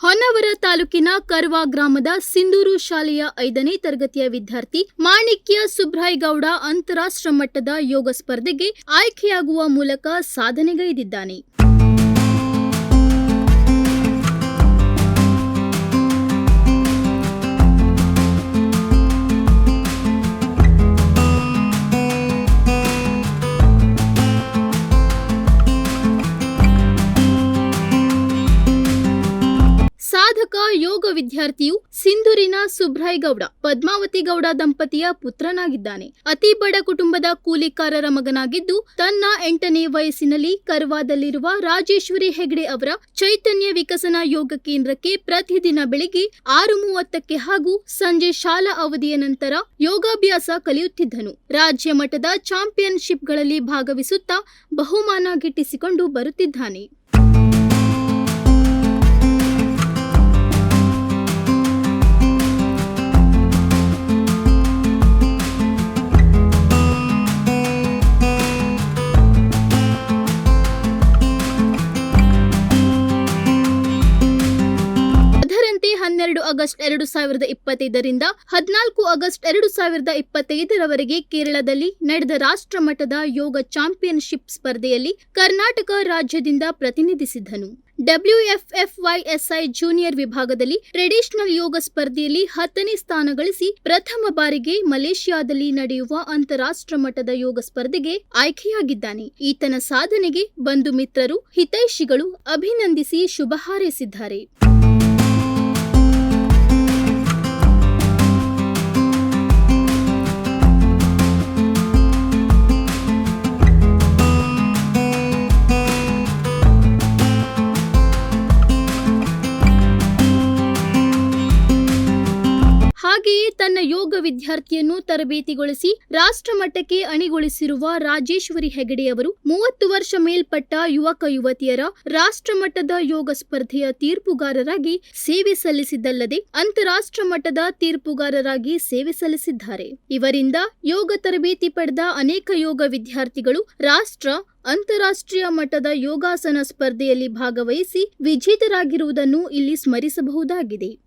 ಹೊನ್ನಾವರ ತಾಲೂಕಿನ ಕರ್ವಾ ಗ್ರಾಮದ ಸಿಂಧೂರು ಶಾಲೆಯ ಐದನೇ ತರಗತಿಯ ವಿದ್ಯಾರ್ಥಿ ಮಾಣಿಕ್ಯ ಸುಬ್ರಾಯ್ಗೌಡ ಅಂತಾರಾಷ್ಟ್ರ ಮಟ್ಟದ ಯೋಗ ಸ್ಪರ್ಧೆಗೆ ಆಯ್ಕೆಯಾಗುವ ಮೂಲಕ ಸಾಧನೆಗೈದಿದ್ದಾನೆ. ಸಾಧಕ ಯೋಗ ವಿದ್ಯಾರ್ಥಿಯು ಸಿಂಧೂರಿನ ಸುಬ್ರಾಯ್ಗೌಡ ಪದ್ಮಾವತಿ ಗೌಡ ದಂಪತಿಯ ಪುತ್ರನಾಗಿದ್ದಾನೆ. ಅತಿ ಬಡ ಕುಟುಂಬದ ಕೂಲಿಕಾರರ ಮಗನಾಗಿದ್ದು, ತನ್ನ ಎಂಟನೇ ವಯಸ್ಸಿನಲ್ಲಿ ಕರ್ವಾದಲ್ಲಿರುವ ರಾಜೇಶ್ವರಿ ಹೆಗ್ಡೆ ಅವರ ಚೈತನ್ಯ ವಿಕಸನ ಯೋಗ ಕೇಂದ್ರಕ್ಕೆ ಪ್ರತಿದಿನ ಬೆಳಿಗ್ಗೆ ಆರು ಮೂವತ್ತಕ್ಕೆ ಹಾಗೂ ಸಂಜೆ ಶಾಲಾ ಅವಧಿಯ ನಂತರ ಯೋಗಾಭ್ಯಾಸ ಕಲಿಯುತ್ತಿದ್ದನು. ರಾಜ್ಯ ಮಟ್ಟದ ಚಾಂಪಿಯನ್ಶಿಪ್ಗಳಲ್ಲಿ ಭಾಗವಹಿಸುತ್ತಾ ಬಹುಮಾನ ಗಿಟ್ಟಿಸಿಕೊಂಡು ಬರುತ್ತಿದ್ದಾನೆ. ಆಗಸ್ಟ್ ಎರಡು ಸಾವಿರದ ಇಪ್ಪತ್ತೈದರಿಂದ ಹದಿನಾಲ್ಕು ಆಗಸ್ಟ್ ಎರಡು ಸಾವಿರದ ಇಪ್ಪತ್ತೈದರವರೆಗೆ ಕೇರಳದಲ್ಲಿ ನಡೆದ ರಾಷ್ಟ್ರ ಮಟ್ಟದ ಯೋಗ ಚಾಂಪಿಯನ್ಶಿಪ್ ಸ್ಪರ್ಧೆಯಲ್ಲಿ ಕರ್ನಾಟಕ ರಾಜ್ಯದಿಂದ ಪ್ರತಿನಿಧಿಸಿದ್ದನು. ಡಬ್ಲ್ಯೂಎಫ್ಎಫ್ವೈಎಸ್ಐ ಜೂನಿಯರ್ ವಿಭಾಗದಲ್ಲಿ ಟ್ರೆಡಿಷನಲ್ ಯೋಗ ಸ್ಪರ್ಧೆಯಲ್ಲಿ ಹತ್ತನೇ ಸ್ಥಾನ ಗಳಿಸಿ ಪ್ರಥಮ ಬಾರಿಗೆ ಮಲೇಷ್ಯಾದಲ್ಲಿ ನಡೆಯುವ ಅಂತಾರಾಷ್ಟ್ರ ಮಟ್ಟದ ಯೋಗ ಸ್ಪರ್ಧೆಗೆ ಆಯ್ಕೆಯಾಗಿದ್ದಾನೆ. ಈತನ ಸಾಧನೆಗೆ ಬಂಧು ಮಿತ್ರರು ಹಿತೈಷಿಗಳು ಅಭಿನಂದಿಸಿ ಶುಭ ಹಾರೈಸಿದ್ದಾರೆ. ಹಾಗೆಯೇ ತನ್ನ ಯೋಗ ವಿದ್ಯಾರ್ಥಿಯನ್ನು ತರಬೇತಿಗೊಳಿಸಿ ರಾಷ್ಟ್ರಮಟ್ಟಕ್ಕೆ ಅಣಿಗೊಳಿಸಿರುವ ರಾಜೇಶ್ವರಿ ಹೆಗಡೆಯವರು ಮೂವತ್ತು ವರ್ಷ ಮೇಲ್ಪಟ್ಟ ಯುವಕ ಯುವತಿಯರ ರಾಷ್ಟ್ರಮಟ್ಟದ ಯೋಗ ಸ್ಪರ್ಧೆಯ ತೀರ್ಪುಗಾರರಾಗಿ ಸೇವೆ ಸಲ್ಲಿಸಿದ್ದಲ್ಲದೆ ಅಂತಾರಾಷ್ಟ್ರ ಮಟ್ಟದ ತೀರ್ಪುಗಾರರಾಗಿ ಸೇವೆ ಸಲ್ಲಿಸಿದ್ದಾರೆ. ಇವರಿಂದ ಯೋಗ ತರಬೇತಿ ಪಡೆದ ಅನೇಕ ಯೋಗ ವಿದ್ಯಾರ್ಥಿಗಳು ರಾಷ್ಟ್ರ, ಅಂತಾರಾಷ್ಟ್ರೀಯ ಮಟ್ಟದ ಯೋಗಾಸನ ಸ್ಪರ್ಧೆಯಲ್ಲಿ ಭಾಗವಹಿಸಿ ವಿಜೇತರಾಗಿರುವುದನ್ನು ಇಲ್ಲಿ ಸ್ಮರಿಸಬಹುದಾಗಿದೆ.